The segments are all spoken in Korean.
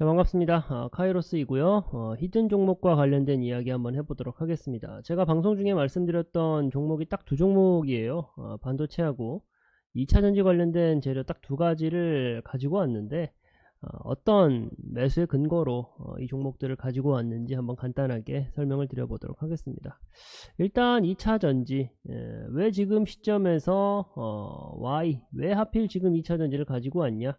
자 반갑습니다. 아, 카이로스이고요. 어, 히든 종목과 관련된 이야기 한번 해보도록 하겠습니다. 제가 방송 중에 말씀드렸던 종목이 딱 두 종목이에요. 어, 반도체하고 2차전지 관련된 재료 딱 두 가지를 가지고 왔는데 어, 떤 매수의 근거로 어, 이 종목들을 가지고 왔는지 한번 간단하게 설명을 드려보도록 하겠습니다. 일단 2차전지 예, 왜 지금 시점에서 어, Y 왜 하필 지금 2차전지를 가지고 왔냐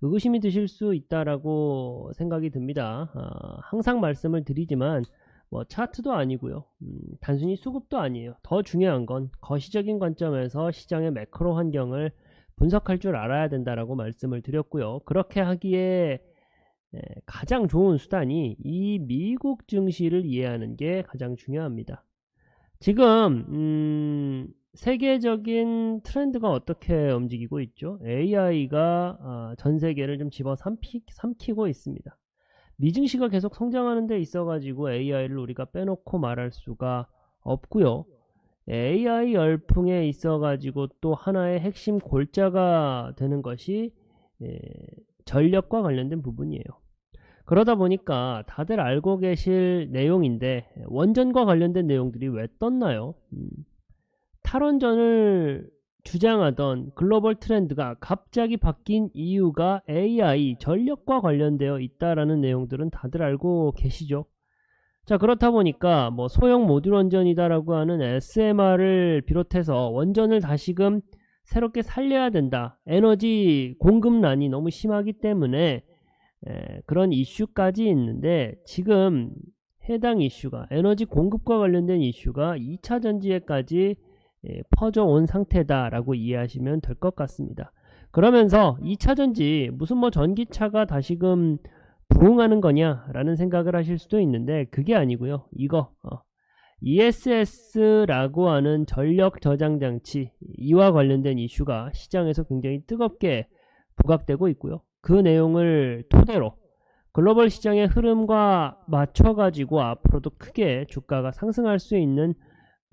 의구심이 드실 수 있다라고 생각이 듭니다. 아, 항상 말씀을 드리지만 뭐 차트도 아니고요. 음, 단순히 수급도 아니에요. 더 중요한 건 거시적인 관점에서 시장의 매크로 환경을 분석할 줄 알아야 된다라고 말씀을 드렸고요. 그렇게 하기에 가장 좋은 수단이 이 미국 증시를 이해하는 게 가장 중요합니다. 지금 음, 세계적인 트렌드가 어떻게 움직이고 있죠? AI가 아, 전 세계를 좀 집어 삼키, 삼키고 있습니다. 미증시가 계속 성장하는 데 있어가지고 AI를 우리가 빼놓고 말할 수가 없고요. AI 열풍에 있어 가지고 또 하나의 핵심 골자가 되는 것이 예, 전력과 관련된 부분이에요. 그러다 보니까 다들 알고 계실 내용인데 원전과 관련된 내용들이 왜 떴나요? 음, 탈원전을 주장하던 글로벌 트렌드가 갑자기 바뀐 이유가 AI 전력과 관련되어 있다라는 내용들은 다들 알고 계시죠? 자 그렇다 보니까 뭐 소형 모듈 원전이다라고 하는 SMR을 비롯해서 원전을 다시금 새롭게 살려야 된다. 에너지 공급난이 너무 심하기 때문에 에, 그런 이슈까지 있는데 지금 해당 이슈가 에너지 공급과 관련된 이슈가 2차 전지에까지 에, 퍼져온 상태다라고 이해하시면 될 것 같습니다. 그러면서 2차 전지 무슨 뭐 전기차가 다시금 부응하는 거냐라는 생각을 하실 수도 있는데 그게 아니고요. 이거 어. ESS라고 하는 전력 저장 장치 이와 관련된 이슈가 시장에서 굉장히 뜨겁게 부각되고 있고요. 그 내용을 토대로 글로벌 시장의 흐름과 맞춰가지고 앞으로도 크게 주가가 상승할 수 있는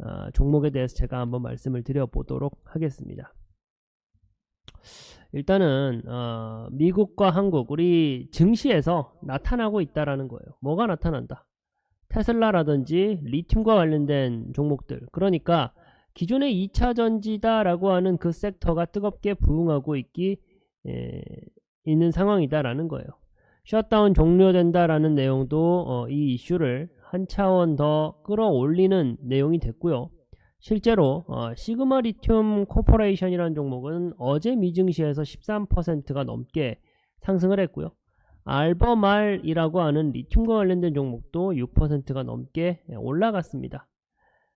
어, 종목에 대해서 제가 한번 말씀을 드려보도록 하겠습니다. 일단은 어, 미국과 한국 우리 증시에서 나타나고 있다라는 거예요. 뭐가 나타난다? 테슬라라든지 리튬과 관련된 종목들. 그러니까 기존의 2차 전지다라고 하는 그 섹터가 뜨겁게 부응하고 있기 에, 있는 상황이다라는 거예요. 셧다운 종료된다라는 내용도 어, 이 이슈를 한 차원 더 끌어올리는 내용이 됐고요. 실제로 어, 시그마 리튬 코퍼레이션이라는 종목은 어제 미증시에서 13%가 넘게 상승을 했고요. 알버말이라고 하는 리튬과 관련된 종목도 6%가 넘게 올라갔습니다.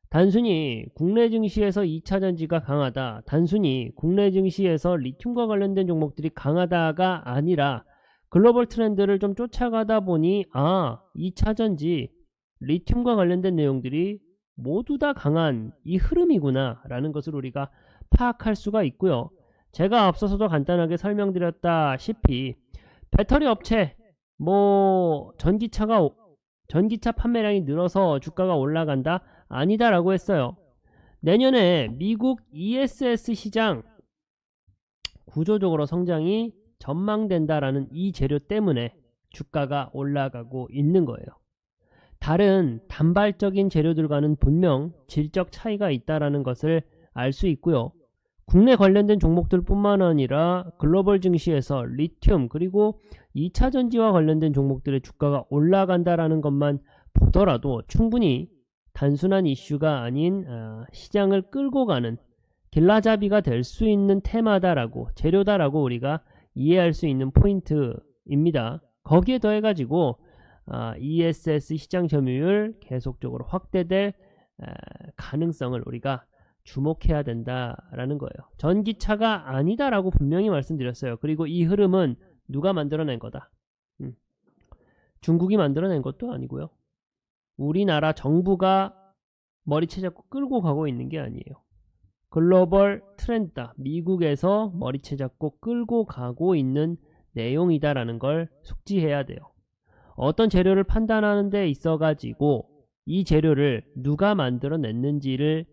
단순히 국내 증시에서 2차 전지가 강하다. 단순히 국내 증시에서 리튬과 관련된 종목들이 강하다가 아니라 글로벌 트렌드를 좀 쫓아가다 보니 아, 2차 전지 리튬과 관련된 내용들이 모두 다 강한 이 흐름이구나 라는 것을 우리가 파악할 수가 있고요. 제가 앞서서도 간단하게 설명드렸다시피 배터리 업체 뭐 전기차가 전기차 판매량이 늘어서 주가가 올라간다 아니다라고 했어요. 내년에 미국 ESS 시장 구조적으로 성장이 전망된다라는 이 재료 때문에 주가가 올라가고 있는 거예요. 다른 단발적인 재료들과는 분명 질적 차이가 있다라는 것을 알 수 있고요. 국내 관련된 종목들 뿐만 아니라 글로벌 증시에서 리튬 그리고 2차 전지와 관련된 종목들의 주가가 올라간다라는 것만 보더라도 충분히 단순한 이슈가 아닌 아, 시장을 끌고 가는 길라잡이가 될 수 있는 테마다라고 재료다라고 우리가 이해할 수 있는 포인트입니다. 거기에 더해가지고 아, ESS 시장 점유율 계속적으로 확대될 가능성을 우리가 주목해야 된다라는 거예요. 전기차가 아니다라고 분명히 말씀드렸어요. 그리고 이 흐름은 누가 만들어낸 거다. 음. 중국이 만들어낸 것도 아니고요. 우리나라 정부가 머리채 잡고 끌고 가고 있는 게 아니에요. 글로벌 트렌드다. 미국에서 머리채 잡고 끌고 가고 있는 내용이다라는 걸 숙지해야 돼요. 어떤 재료를 판단하는 데 있어 가지고 이 재료를 누가 만들어냈는지를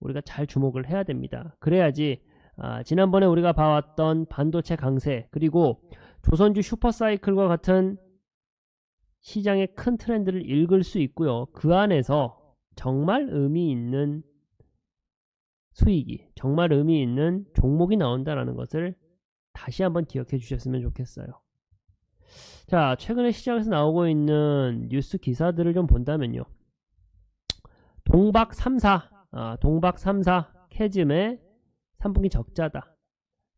우리가 잘 주목을 해야 됩니다. 그래야지 아, 지난번에 우리가 봐왔던 반도체 강세 그리고 조선주 슈퍼사이클과 같은 시장의 큰 트렌드를 읽을 수 있고요. 그 안에서 정말 의미 있는 수익이, 정말 의미 있는 종목이 나온다라는 것을 다시 한번 기억해 주셨으면 좋겠어요. 자, 최근에 시장에서 나오고 있는 뉴스 기사들을 좀 본다면요. 동박 3사, 아, 동박 3사 캐즘의 3분기 적자다.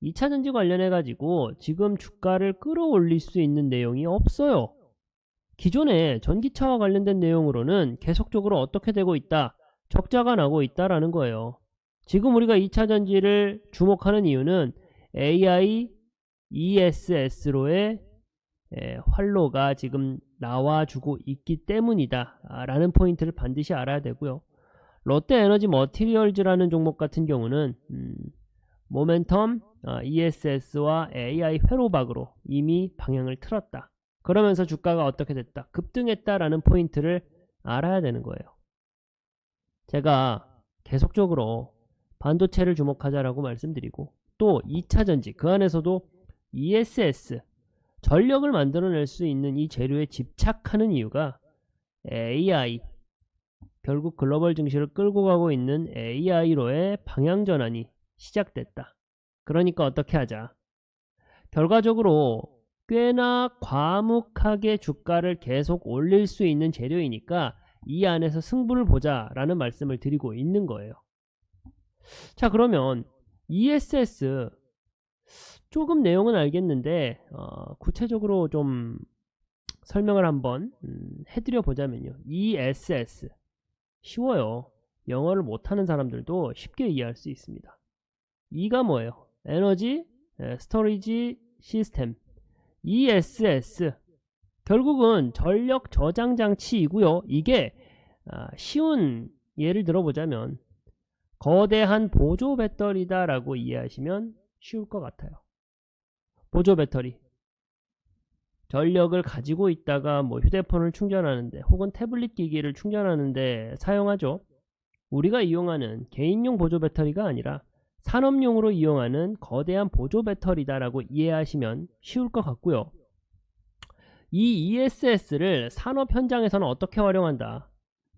2차전지 관련해가지고 지금 주가를 끌어올릴 수 있는 내용이 없어요. 기존에 전기차와 관련된 내용으로는 계속적으로 어떻게 되고 있다. 적자가 나고 있다라는 거예요. 지금 우리가 2차전지를 주목하는 이유는 AI ESS로의 활로가 지금 나와주고 있기 때문이다 라는 포인트를 반드시 알아야 되고요. 롯데에너지 머티리얼즈라는 종목 같은 경우는 음, 모멘텀 ESS와 AI 회로박으로 이미 방향을 틀었다. 그러면서 주가가 어떻게 됐다. 급등했다 라는 포인트를 알아야 되는 거예요. 제가 계속적으로 반도체를 주목하자라고 말씀드리고 또 2차전지 그 안에서도 ESS 전력을 만들어낼 수 있는 이 재료에 집착하는 이유가 AI 결국 글로벌 증시를 끌고 가고 있는 AI로의 방향 전환이 시작됐다. 그러니까 어떻게 하자. 결과적으로 꽤나 과묵하게 주가를 계속 올릴 수 있는 재료이니까 이 안에서 승부를 보자 라는 말씀을 드리고 있는 거예요. 자 그러면 ESS 조금 내용은 알겠는데 어, 구체적으로 좀 설명을 한번 음, 해드려 보자면요. ESS 쉬워요. 영어를 못하는 사람들도 쉽게 이해할 수 있습니다. E가 뭐예요? 에너지 스토리지 시스템 ESS 결국은 전력 저장 장치이고요. 이게 아, 쉬운 예를 들어보자면 거대한 보조 배터리다 라고 이해하시면 쉬울 것 같아요. 보조 배터리 전력을 가지고 있다가 뭐 휴대폰을 충전하는데 혹은 태블릿 기기를 충전하는데 사용하죠. 우리가 이용하는 개인용 보조 배터리가 아니라 산업용으로 이용하는 거대한 보조 배터리다라고 이해하시면 쉬울 것 같고요. 이 ESS를 산업 현장에서는 어떻게 활용한다?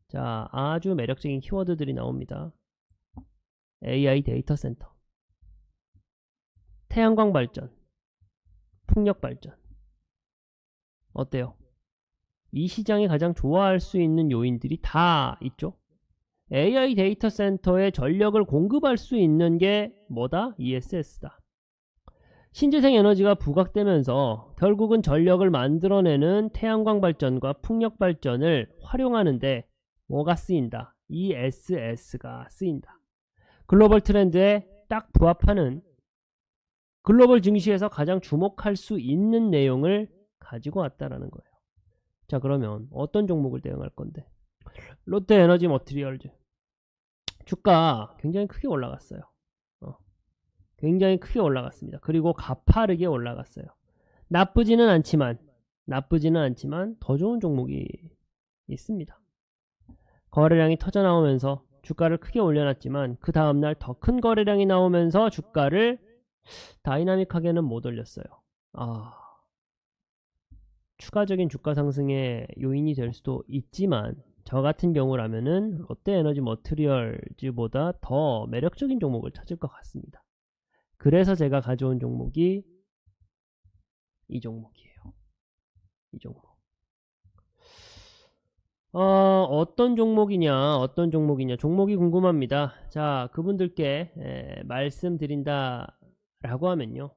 자, 아주 매력적인 키워드들이 나옵니다. AI 데이터 센터, 태양광 발전, 풍력 발전. 어때요? 이 시장이 가장 좋아할 수 있는 요인들이 다 있죠? AI 데이터 센터에 전력을 공급할 수 있는 게 뭐다? ESS다. 신재생 에너지가 부각되면서 결국은 전력을 만들어내는 태양광 발전과 풍력 발전을 활용하는데 뭐가 쓰인다? ESS가 쓰인다. 글로벌 트렌드에 딱 부합하는 글로벌 증시에서 가장 주목할 수 있는 내용을 가지고 왔다라는 거예요. 자 그러면 어떤 종목을 대응할 건데? 롯데 에너지 머티리얼즈 주가 굉장히 크게 올라갔어요. 어. 굉장히 크게 올라갔습니다. 그리고 가파르게 올라갔어요. 나쁘지는 않지만 나쁘지는 않지만 더 좋은 종목이 있습니다. 거래량이 터져 나오면서 주가를 크게 올려놨지만 그 다음날 더 큰 거래량이 나오면서 주가를 다이나믹하게는 못 올렸어요. 아, 추가적인 주가 상승의 요인이 될 수도 있지만 저 같은 경우라면은 롯데에너지 머트리얼즈보다 더 매력적인 종목을 찾을 것 같습니다. 그래서 제가 가져온 종목이 이 종목이에요. 이 종목. 어, 어떤 종목이냐, 어떤 종목이냐, 종목이 궁금합니다. 자, 그분들께 에, 말씀드린다 라고 하면요.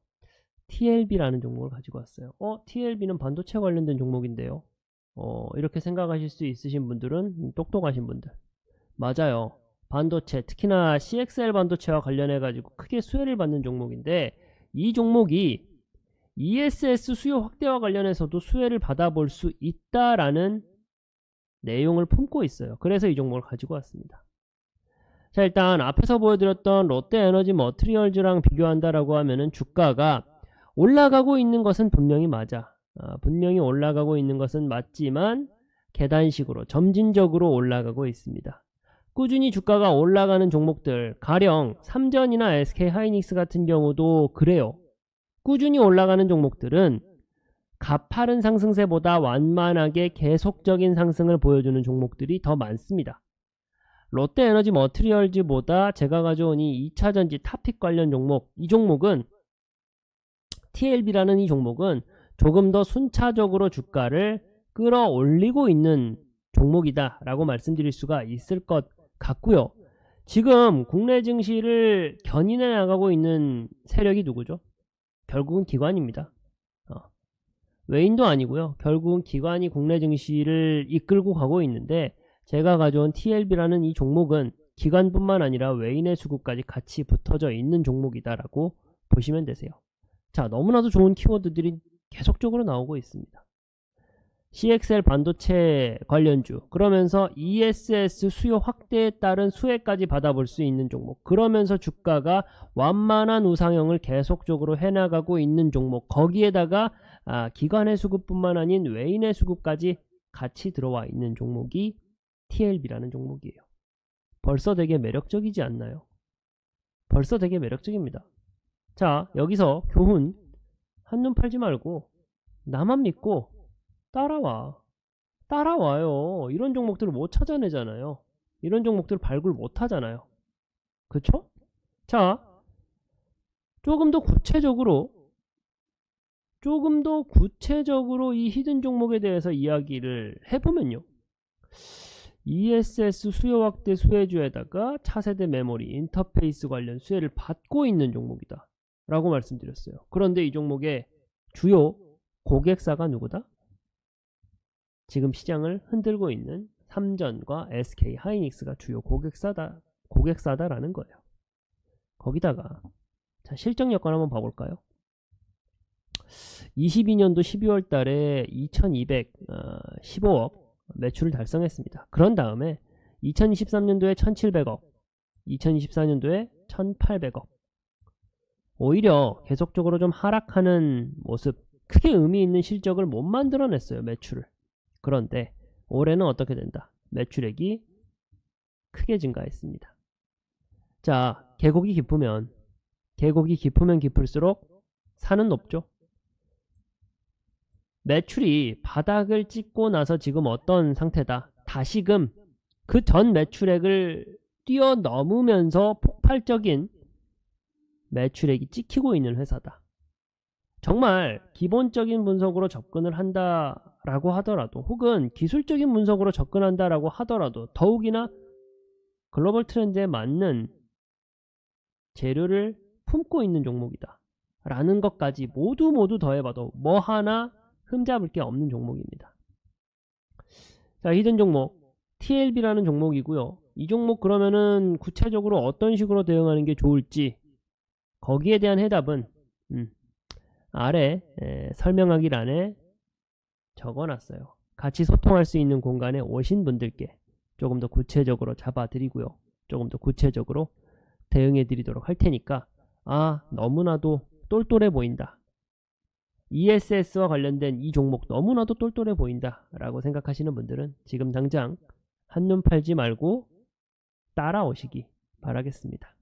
TLB라는 종목을 가지고 왔어요. 어, TLB는 반도체 관련된 종목인데요. 어, 이렇게 생각하실 수 있으신 분들은 똑똑하신 분들. 맞아요. 반도체, 특히나 CXL 반도체와 관련해 가지고 크게 수혜를 받는 종목인데 이 종목이 ESS 수요 확대와 관련해서도 수혜를 받아볼 수 있다라는 내용을 품고 있어요. 그래서 이 종목을 가지고 왔습니다. 자, 일단 앞에서 보여드렸던 롯데에너지 머트리얼즈랑 비교한다라고 하면은 주가가 올라가고 있는 것은 분명히 맞아. 아, 분명히 올라가고 있는 것은 맞지만 계단식으로 점진적으로 올라가고 있습니다. 꾸준히 주가가 올라가는 종목들 가령 삼전이나 SK 하이닉스 같은 경우도 그래요. 꾸준히 올라가는 종목들은 가파른 상승세보다 완만하게 계속적인 상승을 보여주는 종목들이 더 많습니다. 롯데에너지 머트리얼즈보다 제가 가져온 이 2차전지 탑픽 관련 종목, 이 종목은 TLB라는 이 종목은 조금 더 순차적으로 주가를 끌어올리고 있는 종목이다 라고 말씀드릴 수가 있을 것 같고요. 지금 국내 증시를 견인해 나가고 있는 세력이 누구죠? 결국은 기관입니다. 어. 외인도 아니고요. 결국은 기관이 국내 증시를 이끌고 가고 있는데 제가 가져온 TLB라는 이 종목은 기관뿐만 아니라 외인의 수급까지 같이 붙어져 있는 종목이다라고 보시면 되세요. 자, 너무나도 좋은 키워드들이 계속적으로 나오고 있습니다. CXL 반도체 관련주 그러면서 ESS 수요 확대에 따른 수혜까지 받아볼 수 있는 종목 그러면서 주가가 완만한 우상형을 계속적으로 해나가고 있는 종목 거기에다가 아, 기관의 수급뿐만 아닌 외인의 수급까지 같이 들어와 있는 종목이 TLB라는 종목이에요. 벌써 되게 매력적이지 않나요? 벌써 되게 매력적입니다. 자 여기서 교훈 한눈 팔지 말고 나만 믿고 따라와. 따라와요. 이런 종목들을 못 찾아내잖아요. 이런 종목들을 발굴 못 하잖아요. 그쵸? 자, 조금 더 구체적으로, 조금 더 구체적으로 이 히든 종목에 대해서 이야기를 해보면요. ESS 수요 확대 수혜주에다가 차세대 메모리, 인터페이스 관련 수혜를 받고 있는 종목이다. 라고 말씀드렸어요. 그런데 이 종목의 주요 고객사가 누구다? 지금 시장을 흔들고 있는 삼전과 SK 하이닉스가 주요 고객사다 고객사다라는 거예요. 거기다가 자, 실적 여건 한번 봐볼까요? 22년도 12월 달에 2215억 매출을 달성했습니다. 그런 다음에 2023년도에 1700억, 2024년도에 1800억. 오히려 계속적으로 좀 하락하는 모습, 크게 의미 있는 실적을 못 만들어냈어요, 매출을. 그런데 올해는 어떻게 된다? 매출액이 크게 증가했습니다. 자, 계곡이 깊으면 계곡이 깊으면 깊을수록 산은 높죠. 매출이 바닥을 찍고 나서 지금 어떤 상태다? 다시금 그 전 매출액을 뛰어넘으면서 폭발적인 매출액이 찍히고 있는 회사다. 정말 기본적인 분석으로 접근을 한다라고 하더라도 혹은 기술적인 분석으로 접근한다라고 하더라도 더욱이나 글로벌 트렌드에 맞는 재료를 품고 있는 종목이다. 라는 것까지 모두 모두 더해봐도 뭐 하나 흠잡을 게 없는 종목입니다. 자, 히든 종목 TLB라는 종목이고요. 이 종목 그러면은 구체적으로 어떤 식으로 대응하는 게 좋을지 거기에 대한 해답은 음, 아래 에, 설명하기란에 적어놨어요. 같이 소통할 수 있는 공간에 오신 분들께 조금 더 구체적으로 잡아드리고요. 조금 더 구체적으로 대응해 드리도록 할 테니까 아 너무나도 똘똘해 보인다. ESS와 관련된 이 종목 너무나도 똘똘해 보인다 라고 생각하시는 분들은 지금 당장 한눈 팔지 말고 따라오시기 바라겠습니다.